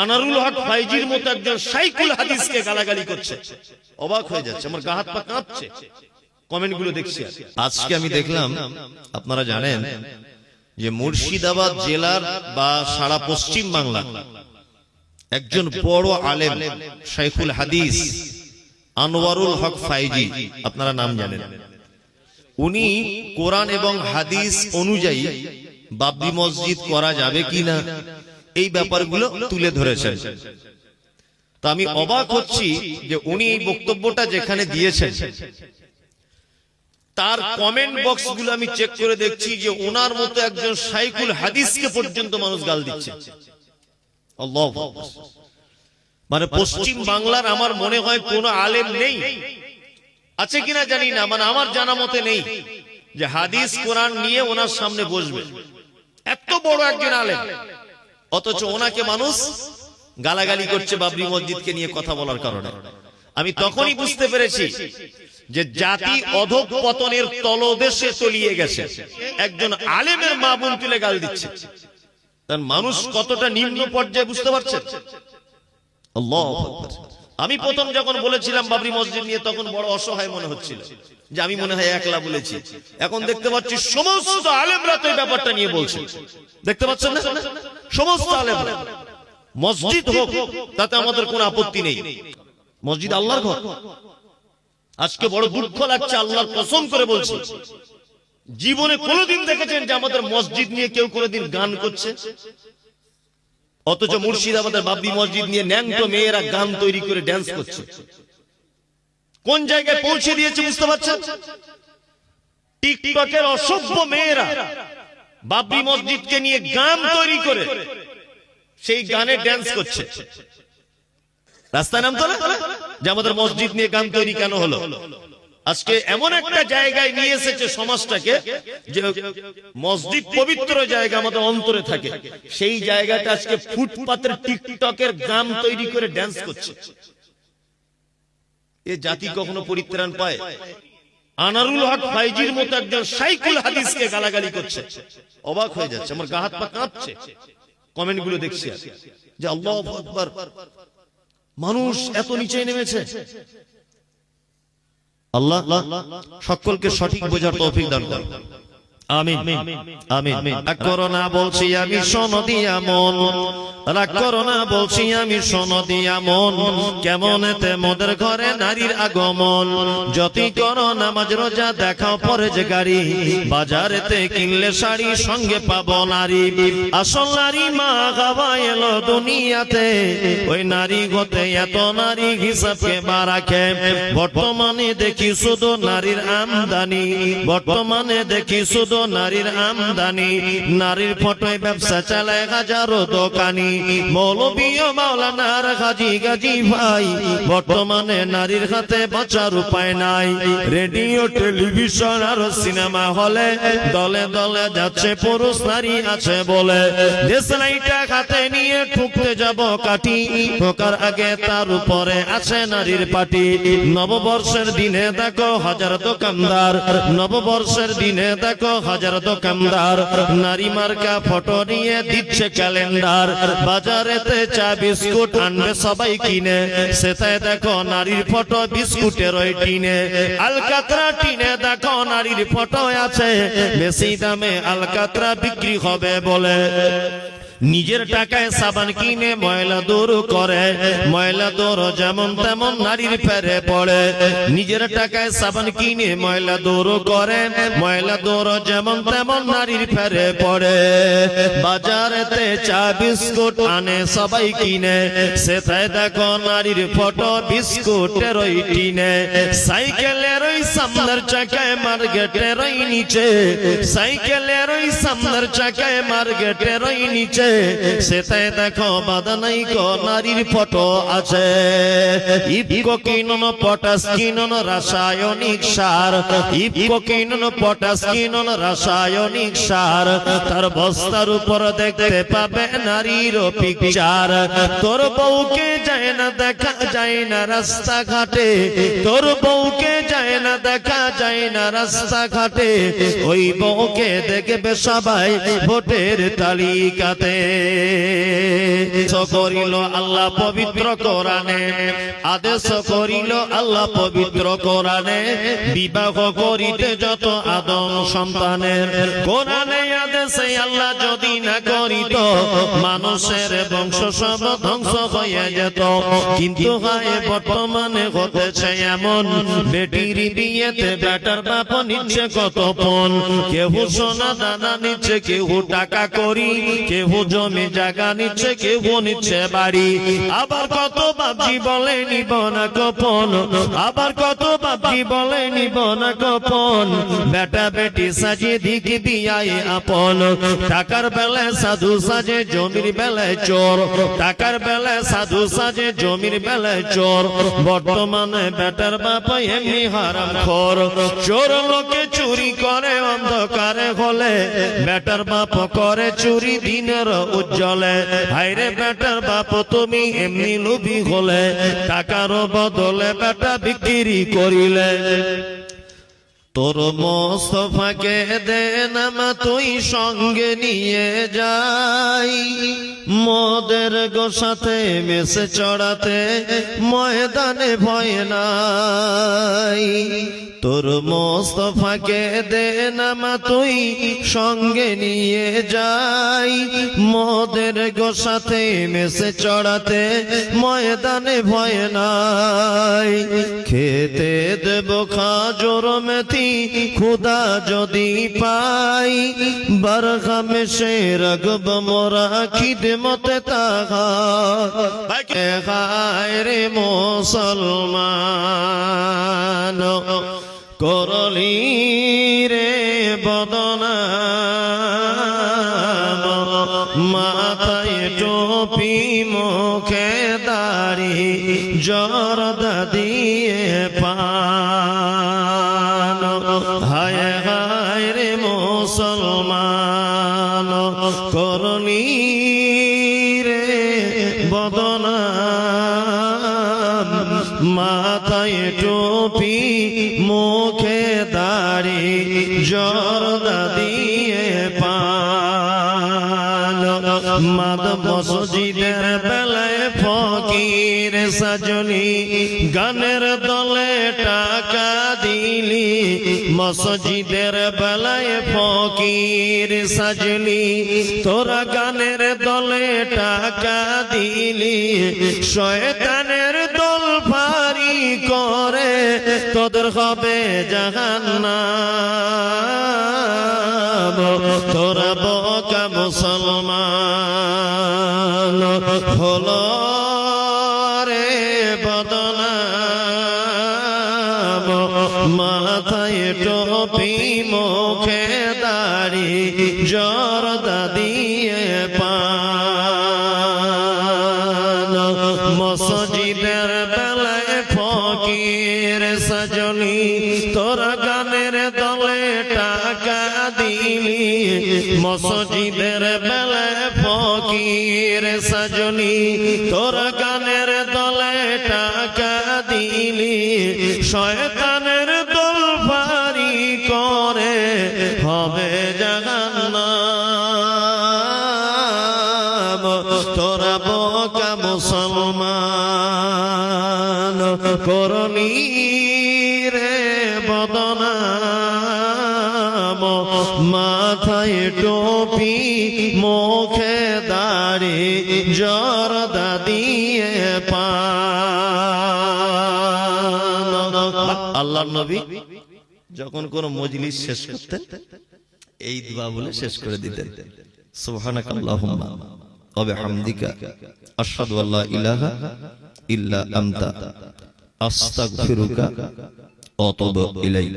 আনারুল হক ফাইজির মতো একজন সাইকুল হাদিসকে গালাগালি করছে। অবাক হয়ে যাচ্ছে, আমার গা হাত পা কাঁপছে। কমেন্ট দেখছি। আজকে আমি দেখলাম, আপনারা জানেন যে মুর্শিদাবাদ জেলার বা সারা পশ্চিম বাংলা একজন বড় আলেম শাইখুল হাদিস আনোয়ারুল হক ফাইজি, আপনারা নাম জানেন। উনি কোরআন এবং হাদিস অনুযায়ী বাবরি মসজিদ করা যাবে কিনা এই ব্যাপারগুলো তুলে ধরেছেন। তা আমি অবাক হচ্ছি যে উনি এই বক্তব্যটা যেখানে দিয়েছেন। তার কমেন্ট বক্সগুলো আমি চেক করে দেখছি যে ওনার মতো একজন সাইকুল হাদিসকে পর্যন্ত মানুষ গাল দিচ্ছে। মানে পশ্চিম বাংলার আমার মনে হয় কোন আলেম নেই। আছে কিনা জানি না মানে আমার জানা মতে নেই যে হাদিস কোরআন নিয়ে ওনার সামনে বসবে। এত বড় একজন আলেম। অথচ ওনাকে মানুষ গালাগালি করছে বাবরি মসজিদকে নিয়ে কথা বলার কারণে। আমি তখনই বুঝতে পেরেছি যে জাতি অধঃপতনের তলদেশে তলিয়ে গেছে। একজন আলেমের মা বোন তুলে গাল দিচ্ছে। তার মানুষ কতটা নিম্ন পর্যায়ে বুঝতে পারছেন আমি প্রথম যখন বলেছিলাম বাবরি মসজিদ নিয়ে তখন বড় অসহায় মনে হচ্ছিল। যে আমি মনে হয় একলা বলেছি। এখন দেখতে পাচ্ছি সমস্ত আলেমরা তো এই ব্যাপারটা নিয়ে বলছে। দেখতে পাচ্ছেন না? সমস্ত আলেমরা মসজিদ হোক তাতে আমাদের কোনো আপত্তি নেই। মসজিদ আল্লাহর ঘর। আজকে বড় দুঃখ লাগছে আল্লাহর কসম করে বলছি। জীবনে কোনোদিন দেখেছেন যে আমাদের মসজিদ নিয়ে কেউ কোনোদিন গান করছে? অথচ মুর্শিদাবাদের বাবরি মসজিদ নিয়ে ন্যাংটো মেয়েরা গান তৈরি করে ড্যান্স করছে। কোন জায়গায় পৌঁছে দিয়েছে বুঝতে পারছেন টিকটকের অসভ্য মেয়েরা। বাবরি মসজিদকে নিয়ে গান তৈরি করে। সেই গানে ড্যান্স করছে। রাস্তায় নামতো না? যে আমাদের মসজিদ নিয়ে গান তৈরি কেন হলো? আজকে এমন একটা জায়গায় নিয়ে এসেছে সমাজটাকে যে মসজিদ পবিত্র জায়গা আমাদের অন্তরে থাকে। সেই জায়গাটা আজকে ফুটপাতের টিকটকের গান তৈরি করে ড্যান্স করছে। এ জাতি কখনো পরিত্রাণ পায়? আনারুল হক ফাইজির মতো একজন সাইকুল হাদিসকে গালাগালি করছে। অবাক হয়ে যাচ্ছে আমার গা হাত পা কাঁপছে। কমেন্টগুলো দেখছি যে আল্লাহ আকবার মানুষ এত নিচে নেমেছে। আল্লাহ সকলকে সঠিক বোঝার তৌফিক দান করুন। আমিন। আমিন। রাগ করো না বলছি আমি সনদিয়া মন। রাগ করো না বলছি আমি সনদিয়া মন। কেমন এতে মোদের ঘরে নারীর আগমন? যতই করো নামাজ, রোজা দেখাও পরে যে গাড়ি। বাজারেতে কিনলে শাড়ি, সঙ্গে পাবো নারী। আসল নারী মা গাওয়া এলো দুনিয়াতে। ওই নারী গতে এত নারী হিসাবে বা রাখে। বর্তমানে দেখি শুধু নারীর আমদানি। বর্তমানে দেখি শুধু নারীর আমদানি। নারীর ফটোয় ব্যবসা চালায় হাজারো দোকানি। মৌলবীয় মাওলানার হাজি গাজি ভাই, বর্তমানে নারীর হাতে বাঁচার উপায় নাই। রেডিও, টেলিভিশন আর সিনেমা হলে দলে দলে যাচ্ছে পুরুষ, নারী আছে বলে। দেশলাইটা হাতে নিয়ে ঠুকতে যাব কাটি, ঠোকার আগে তার উপরে আছে নারীর পাটি। নববর্ষের দিনে দেখো হাজার দোকানদার, নববর্ষের দিনে দেখো হাজার দোকানদার। নারী মার্কা ফটো নিয়ে দিচ্ছে ক্যালেন্ডার বাজারেতে চা, বিস্কুট আনবে সবাই কিনে। সেটাই দেখো নারীর ফটো, বিস্কুটের ওই টিনে। আলকাতরা টিনে দেখো নারীর ফটো আছে। বেশি দামে আলকাতরা বিক্রি হবে বলে। নিজের টাকায় সাবান কিনে ময়লা দূর করে। ময়লা দূর যেমন তেমন নারীর ফেরে পড়ে। নিজের টাকায় সাবান কিনে ময়লা দূর করে। ময়লা দূর যেমন তেমন নারীর ফেরে পড়ে। বাজারেতে চা, বিস্কুট আনে, সবাই কিনে। সেথায় দেখো নারীর ফটো, বিস্কুটের ওই টিনে। সাইকেলের ওই সামনের চাকায় মার্কেটের ওই নিচে। সাইকেলের ওই সামনের চাকায় মার্কেটের ওই নিচে। সেটাই দেখো, বাদানাই কো নারীর ফটো আছে। রাসায়নিক সার। ইফকো কিনন কিনন রাসায়নিক সার। তার বস্তার উপর দেখতে পাবে নারীর পিকচার তোর বউকে যায় না, দেখা যায় না রাস্তা ঘাটে তোর বউকে যায় না, দেখা যায় না রাস্তা ঘাটে ওই বউকে দেখবে সবাই ভোটের তালিকাতে। আদেশ করিল আল্লাহ পবিত্র কোরআনে, বিবাহ করিতে যত আদম সন্তানের কোরআনে আদেশে আল্লাহ যদি না করিত, মানুষের বংশ সব ধ্বংস হয়ে যেত। কিন্তু হয়, বর্তমানে হতেছে এমন, বেটির বিয়েতে বেটার বাপ নিচ্ছে কত পণ। কেউ সোনা দানা নিচ্ছে কেউ টাকা করি কেউ জমি জায়গা নিচ্ছে, কেউ নিচ্ছে বাড়ি। আবার কত বাপজি বলে নিব না গোপন। আবার কত বাপজি বলে নিব না গোপন। বেটা বেটি সাজিয়ে দিকে বিয়াই আপন। টাকার বেলায় সাধু সাজে, জমির বেলায় চোর। টাকার বেলায় সাধু সাজে, জমির বেলায় চোর। বর্তমানে বেটার বাপ এমনি হারাম খোর। চোর লোকে চুরি করে, অন্ধকারে হলে। বেটার বাপ করে চুরি দিনের উজ্জ্বলে। হাইরে বেটার বাপ, তুমি এমনি লুবি হলে, টাকার বদলে বেটা বিক্রি করিলে। তোর মোস্তফাকে দে নামা, তুই সঙ্গে নিয়ে যাই। মদের গোসাতে, মেসে চড়াতে, ময়দানে ভয় নাই। তোর মোস্তফাকে দে নামা তুই সঙ্গে নিয়ে যাই। মদের গোসাতে মেসে চড়াতে ময়দানে ভয় নাই। খেতে দেব খাজোর মেথি, খুদা যদি পাই। বারখামে সে রগব মোরা খিদমতে তাহা রে মুসলমান। করলি রে বদনা। মাথায় টোপি মুখে দাড়ি জরদা মসজিদের বেলায় ফকির সাজনি, গানের দলে টাকা দিলি। মসজিদের বেলায় ফকির সাজনি, তোরা গানের দলে টাকা দিলি। শয়তানের দল ভারী করে, তোদের হবে জাহান্নাম। তোরা বকা মুসলমান হল রে বদনাম মাথায় টপি মুখে দাড়ি জরদা ফকির সাজনি, তোর গানের দলে টাকা দিলি। মসজিদের বেলায় ফকির সাজনি, তোর গানের দলে টাকা দিলি। শয়তানের দল ভারী করে, হবে মাথায় টুপি, মুখে দাড়ি জরদা দিয়ে পান আল্লাহ নবী যখন কোন মজলিস শেষ করতেন, এই দোয়া বলে শেষ করে দিতেন। সুবহানাক আল্লাহুম্মা ওয়া বিহামদিকা আশহাদু আল্লা ইলাহা ইল্লা আনতা। আস্তাগফিরুকা ওয়া আতুবু ইলাইক।